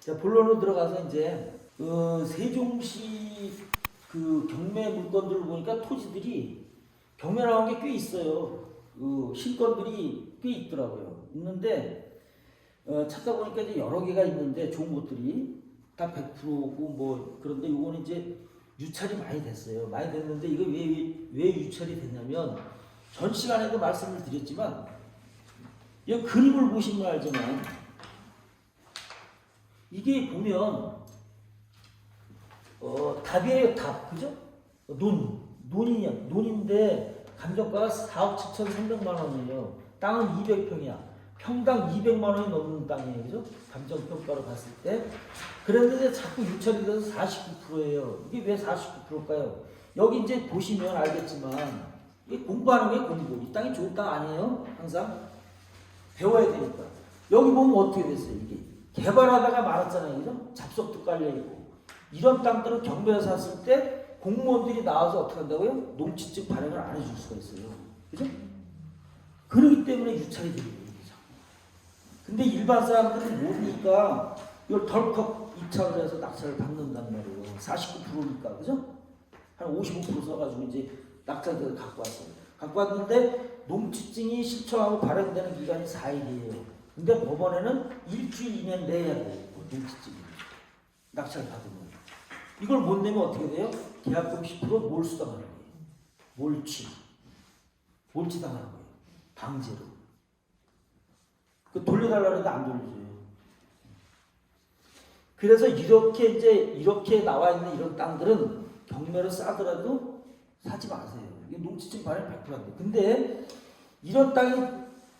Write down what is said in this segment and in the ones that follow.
자, 본론으로 들어가서 이제 어, 세종시 그 경매 물건들을 보니까 토지들이 경매 나온 게 꽤 있어요. 그 신건들이 꽤 있더라고요. 있는데 어, 찾다 보니까 이제 여러 개가 있는데 좋은 것들이 다 100%고 뭐 그런데 요거는 이제 유찰이 많이 됐어요. 많이 됐는데 이거 왜, 왜 유찰이 됐냐면 전 시간에도 말씀을 드렸지만 이 그림을 보시면 알지만 이게 보면 어, 답이에요 답. 그죠? 논. 논이냐 논인데 감정가가 4억 7천 3백만 원이에요. 땅은 200평이야. 평당 200만 원이 넘는 땅이에요. 그죠? 감정평가로 봤을 때. 그런데 자꾸 유찰이 돼서 49%예요. 이게 왜 49%일까요? 여기 이제 보시면 알겠지만 이게 공부하는 게 공부 이 땅이 좋은 땅 아니에요? 항상 배워야 되니까 여기 보면 어떻게 됐어요 이게 개발하다가 말았잖아요 그죠? 잡석도 깔려있고 이런 땅들은 경매에 샀을 때 공무원들이 나와서 어떻게 한다고요? 농지증 발행을 안 해줄 수가 있어요 그죠? 그러기 때문에 유찰이 되는 거예요 근데 일반 사람들은 모르니까 이걸 덜컥 입찰을 해서 낙찰을 받는단 말이에요 49%니까 그죠? 한 55% 써가지고 이제 낙찰대를 갖고 왔어요 갖고 왔는데 농지증이 신청하고 발행되는 기간이 4일이에요. 근데 법원에는 일주일 이내 내야 돼요. 농지증이. 낙찰 받으면. 이걸 못 내면 어떻게 돼요? 계약금 10% 몰수당하는 거예요. 몰취. 몰취당하는 거예요. 방제로. 그 돌려달라는데 안 돌려줘요. 그래서 이렇게 이제 이렇게 나와 있는 이런 땅들은 경매로 싸더라도 사지 마세요. 이게 농지증 발행 100%인데. 근데 이런 땅이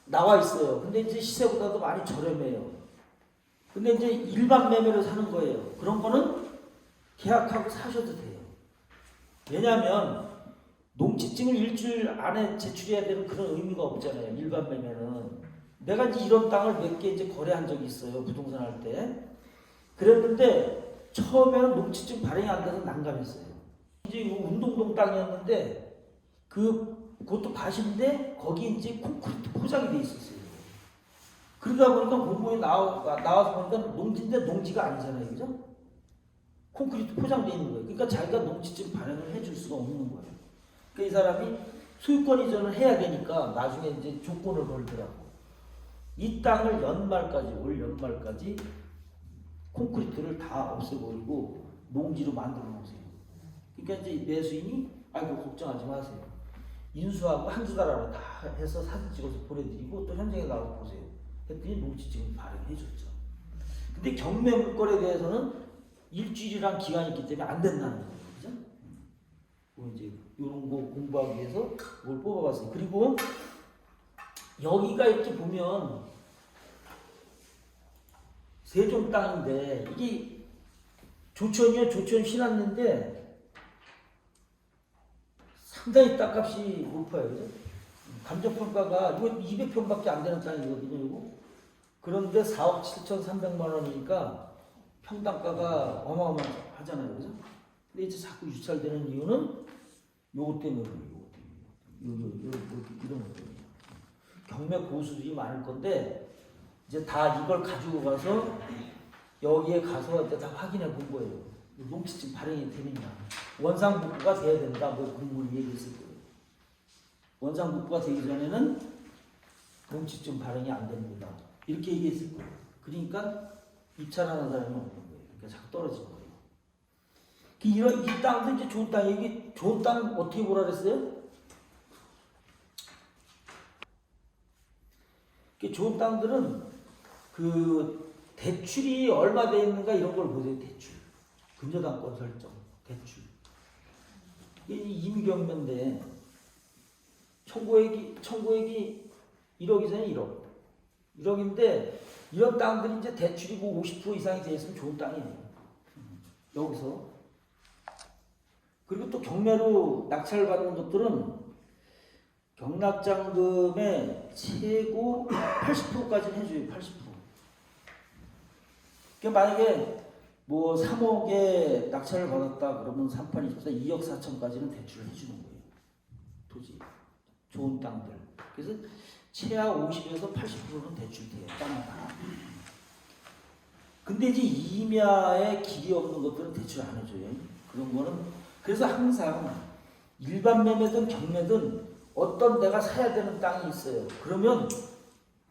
나와 있어요. 근데 이제 시세보다도 많이 저렴해요. 근데 이제 일반 매매로 사는 거예요. 그런 거는 계약하고 사셔도 돼요. 왜냐하면 농지증을 일주일 안에 제출해야 되는 그런 의미가 없잖아요. 일반 매매는. 내가 이제 이런 땅을 몇 개 이제 거래한 적이 있어요. 부동산 할 때. 그랬는데 처음에는 농지증 발행이 안 돼서 난감했어요. 이제 이 운동동 땅이었는데 그 그것도 밭인데 거기 이제 콘크리트 포장이 돼 있었어요. 그러다 보니까 공무원이 나와, 나와서 보니까 농지인데 농지가 아니잖아요. 그죠? 콘크리트 포장돼 있는 거예요. 그러니까 자기가 농지증 발행을 해줄 수가 없는 거예요. 그러니까 이 사람이 소유권 이전을 해야 되니까 나중에 이제 조건을 걸더라고. 이 땅을 연말까지 올 연말까지 콘크리트를 다 없애버리고 농지로 만들어 놓으세요. 그러니까 이제 매수인이 아이고 걱정하지 마세요. 인수하고 한두 달 안에 다 해서 사진 찍어서 보내드리고 또 현장에 나가서 보세요. 했더니 농지증 발행해줬죠. 근데 경매 물건에 대해서는 일주일이란 기간이 있기 때문에 안 된다는 거예요. 그죠? 뭐 이제 이런 거 공부하기 위해서 뭘 뽑아봤어요. 그리고 여기가 이렇게 보면 세종 땅인데 이게 조천이요 조천 신안인데 상당히 땅값이 높아요 그죠? 감정평가가 이거 200평밖에 안 되는 땅이거든요 이거 그런데 4억 7천 3백만 원이니까 평당가가 어마어마하잖아요 그죠? 근데 이제 자꾸 유찰되는 이유는 요거 때문에 요거 때문에 요, 요, 요, 요, 이런 것 때문에 경매 고수들이 많을 건데 이제 다 이걸 가지고 가서 여기에 가서 이제 다 확인해 본 거예요. 농지증 발행이 되느냐. 원상복구가 돼야 된다. 뭐 공무원이 얘기했을 거예요. 원상복구가 되기 전에는 농지증 발행이 안 됩니다. 이렇게 얘기했을 거예요. 그러니까 입찰하는 사람이 없는 거예요. 그러니까 자꾸 떨어진 거예요. 그 이런 이 땅도 이제 좋은 땅 이게 좋은 땅 어떻게 보라 그랬어요? 그 좋은 땅들은 그 대출이 얼마 돼 있는가 이런 걸 보세요 대출 근저당권 설정 대출 임경면대 청구액이 청구액이 1억 이상이 1억 1억인데 이런 땅들이 이제 대출이 뭐 50% 이상이 돼 있으면 좋은 땅이에요 여기서 그리고 또 경매로 낙찰 받는 것들은 경락장금의 최고 80%까지는 해줘요. 80%. 그러니까 만약에 뭐 3억에 낙찰을 받았다 그러면 38, 24, 2억 4천까지는 대출을 해주는 거예요. 토지. 좋은 땅들. 그래서 최하 50에서 80%는 대출돼요. 땅은 다. 근데 이제 임야에 길이 없는 것들은 대출 안 해줘요. 그런 거는 그래서 항상 일반 매매든 경매든 어떤 내가 사야 되는 땅이 있어요. 그러면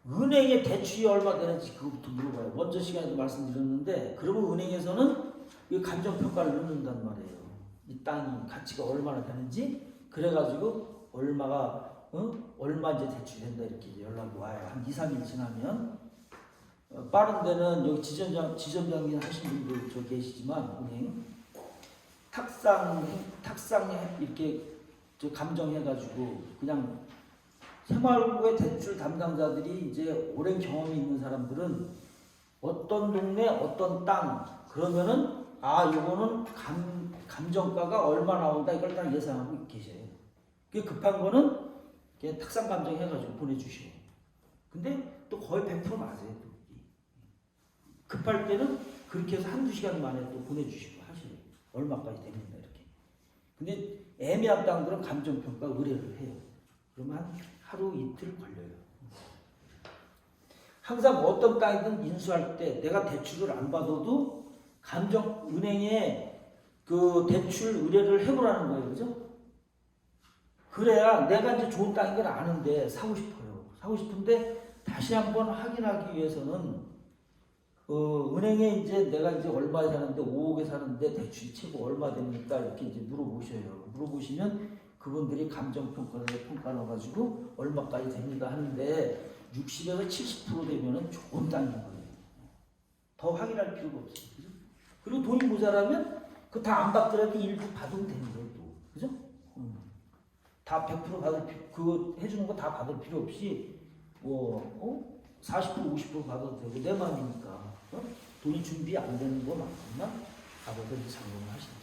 은행에 대출이 얼마 되는지 그거부터 물어봐요. 먼저 시간에도 말씀드렸는데 그러면 은행에서는 이 감정 평가를 넣는단 말이에요. 이 땅이 가치가 얼마나 되는지 그래가지고 얼마가 어? 얼마 이제 대출이 된다 이렇게 연락이 와요. 한 2, 3일 지나면 어, 빠른 데는 여기 지점장 지점장님 하신 분들 저 계시지만 은행 탁상 탁상에 이렇게 저 감정해가지고 그냥 새마을고의 대출 담당자들이 이제 오랜 경험이 있는 사람들은 어떤 동네 어떤 땅 그러면은 아 요거는 감 감정가가 얼마 나온다 이걸 다 예상하고 계셔요. 그 급한 거는 그냥 탁상 감정 해가지고 보내주시고 근데 또 거의 100% 맞아요. 또. 급할 때는 그렇게 해서 한두 시간 만에 또 보내주시고 하시고 얼마까지 됩니다 이렇게. 근데 애매한 땅들은 감정평가 의뢰를 해요. 그러면 한 하루 이틀 걸려요. 항상 어떤 땅이든 인수할 때 내가 대출을 안 받아도 감정 은행에 그 대출 의뢰를 해보라는 거예요, 그죠? 그래야 내가 이제 좋은 땅인 걸 아는데 사고 싶어요. 사고 싶은데 다시 한번 확인하기 위해서는 어, 은행에 이제 내가 이제 얼마에 사는데 5억에 사는데 대출이 최고 얼마 됩니까? 이렇게 이제 물어보셔요. 물어보시면 그분들이 감정 평가를 평가 넣어가지고 얼마까지 됩니다 하는데 60에서 70% 되면은 좋은 땅인 거예요. 더 확인할 필요가 없어요. 그죠? 그리고 돈이 모자라면 그 다 안 받더라도 일부 받으면 되는 거예요. 또 그죠? 음. 다100% 받을 피, 그거 해주는 거 다 받을 필요 없이 뭐 어? 40% 50% 받아도 되고 내 마음이니까 어? 돈이 준비 안 되는 거만큼만 받아서 이제 상담을 하시는